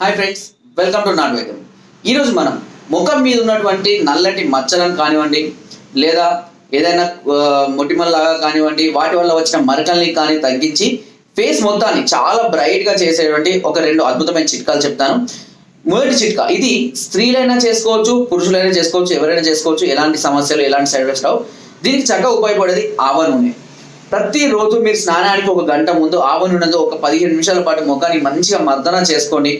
Hi friends welcome to నాన్ వేగం ఈరోజు మనం ముఖం మీద ఉన్నటువంటి నల్లటి మచ్చలను కానివ్వండి లేదా ఏదైనా మొటిమల్లాగా కానివ్వండి వాటి వల్ల వచ్చిన మరకల్ని కానీ తగ్గించి ఫేస్ మొత్తాన్ని చాలా బ్రైట్గా చేసేటువంటి ఒక రెండు అద్భుతమైన చిట్కాలు చెప్తాను. మొదటి చిట్కా ఇది స్త్రీలైనా చేసుకోవచ్చు పురుషులైనా చేసుకోవచ్చు ఎవరైనా చేసుకోవచ్చు ఎలాంటి సమస్యలు ఎలాంటి సైడ్ ఎఫెక్ట్స్ రావు. దీనికి చక్కగా ఉపయోగపడేది ఆవ నూనె ప్రతిరోజు మీరు స్నానానికి ఒక గంట ముందు ఆవ నూనెతో ఒక పదిహేను నిమిషాల పాటు ముఖాన్ని మంచిగా మర్దన చేసుకోండి.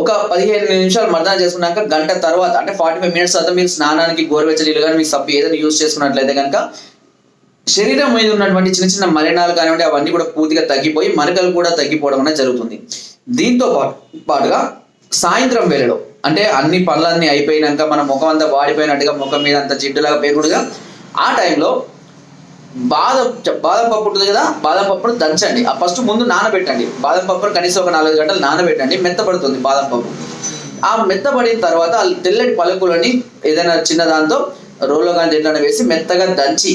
ఒక పదిహేను నిమిషాలు మర్దన చేసుకున్నాక గంట తర్వాత అంటే ఫార్టీ ఫైవ్ మినిట్స్ తర్వాత మీరు స్నానానికి గోరువెచ్చ నీళ్ళు కానీ మీ సబ్బు ఏదైనా యూజ్ చేసుకున్నట్లయితే కనుక శరీరం మీద ఉన్నటువంటి చిన్న చిన్న మలినాలు కానివ్వండి అవన్నీ కూడా పూర్తిగా తగ్గిపోయి మరకలు కూడా తగ్గిపోవడం అనేది జరుగుతుంది. దీంతో పాటు పాటుగా సాయంత్రం వేళలో అంటే అన్ని పనులన్నీ అయిపోయినాక మన ముఖం అంతా వాడిపోయినట్టుగా ముఖం మీద అంత జిడ్డులాగా పేరుడుగా ఆ టైంలో బాదం బాదం పప్పు ఉంటుంది కదా బాదం పప్పును దంచండి. ఆ ఫస్ట్ ముందు నానబెట్టండి. బాదం పప్పును కనీసం ఒక నాలుగు గంటలు నానబెట్టండి. మెత్తపడుతుంది బాదం పప్పు. ఆ మెత్తబడిన తర్వాత తెల్లటి పలుకులని ఏదైనా చిన్న దాంతో రోల్లో కానీ దీంట్లో వేసి మెత్తగా దంచి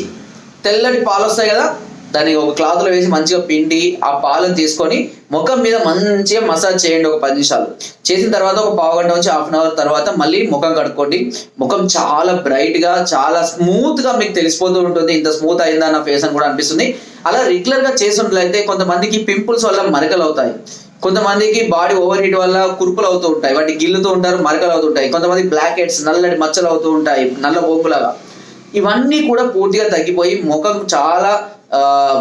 తెల్లటి పాలు వస్తాయి కదా దాన్ని ఒక క్లాత్లో వేసి మంచిగా పిండి ఆ పాలను తీసుకొని ముఖం మీద మంచిగా మసాజ్ చేయండి ఒక పది నిమిషాలు. చేసిన తర్వాత ఒక పావు గంట నుంచి హాఫ్ అన్ అవర్ తర్వాత మళ్ళీ ముఖం కడుక్కోండి. ముఖం చాలా బ్రైట్గా చాలా స్మూత్గా మీకు తెలిసిపోతూ ఉంటుంది. ఇంత స్మూత్ అయిందా నా ఫేస్ అని కూడా అనిపిస్తుంది. అలా రెగ్యులర్గా చేసినట్లయితే కొంతమందికి పింపుల్స్ వల్ల మరకలు అవుతాయి. కొంతమందికి బాడీ ఓవర్ హీట్ వల్ల కురుపులు అవుతూ ఉంటాయి. వాటి గిల్లుతూ ఉంటారు మరకలు అవుతుంటాయి కొంతమంది బ్లాక్ హెడ్స్ నల్లటి మచ్చలు అవుతూ ఉంటాయి నల్ల బొంగులాగా ఇవన్నీ కూడా పూర్తిగా తగ్గిపోయి ముఖం చాలా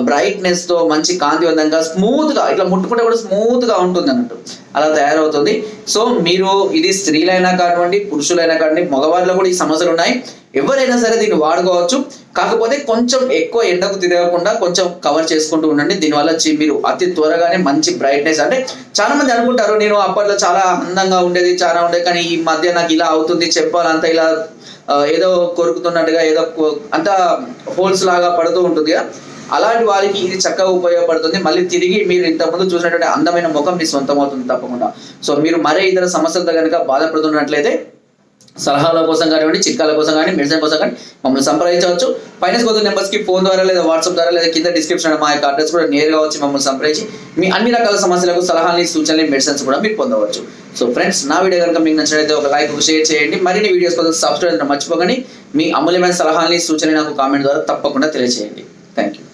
బ్రైట్నెస్తో మంచి కాంతివంతంగా స్మూత్గా ఇట్లా ముట్టుకుంటే కూడా స్మూత్గా ఉంటుంది అన్నట్టు. అలా తయారవుతుంది. సో మీరు ఇది స్త్రీలైనా కానివ్వండి పురుషులైనా కానివ్వండి మగవారిలో కూడా ఈ సమస్యలు ఉన్నాయి. ఎవరైనా సరే దీన్ని వాడుకోవచ్చు. కాకపోతే కొంచెం ఎక్కువ ఎండకు తిరగకుండా కొంచెం కవర్ చేసుకుంటూ ఉండండి. దీనివల్ల వచ్చి మీరు అతి త్వరగానే మంచి బ్రైట్నెస్ అంటే చాలా మంది అనుకుంటారు నేను అప్పట్లో చాలా అందంగా ఉండేది చాలా ఉండేది కానీ ఈ మధ్య నాకు ఇలా అవుతుంది చెప్పాలంతా ఇలా ఏదో కొరుకుతున్నట్టుగా ఏదో అంత అంతా హోల్స్ లాగా పడుతూ ఉంటుంది కదా. అలాంటి వారికి ఇది చక్కగా ఉపయోగపడుతుంది. మళ్ళీ తిరిగి మీరు ఇంతకుముందు చూసినటువంటి అందమైన ముఖం మీ సొంతం అవుతుంది తప్పకుండా. సో మీరు మరే ఇతర సమస్యలతో కనుక బాధపడుతున్నట్లయితే సలహాల కోసం కానివ్వండి చిట్కాల కోసం కానీ మెడిసిన్ కోసం కానీ మమ్మల్ని సంప్రదించవచ్చు. ఫైనాన్స్ కోసం నెంబర్స్కి ఫోన్ ద్వారా లేదా వాట్సాప్ ద్వారా లేదా కింద డిస్క్రిప్షన్ మా యొక్క అడ్రస్ కూడా నేరుగా వచ్చి మమ్మల్ని సంప్రదించి మీ అన్ని రకాల సమస్యలకు సలహాలని సూచనలు మెడిసిన్స్ కూడా మీరు పొందవచ్చు. సో ఫ్రెండ్స్ నా వీడియో కనుక మీకు నచ్చినట్లయితే ఒక లైక్ షేర్ చేయండి. మరిన్ని వీడియోస్ కోసం సబ్స్క్రైబ్ మర్చిపోకండి. మీ అమూల్యమైన సలహాలని సూచనలు నాకు కామెంట్ ద్వారా తప్పకుండా తెలియజేయండి. Thank you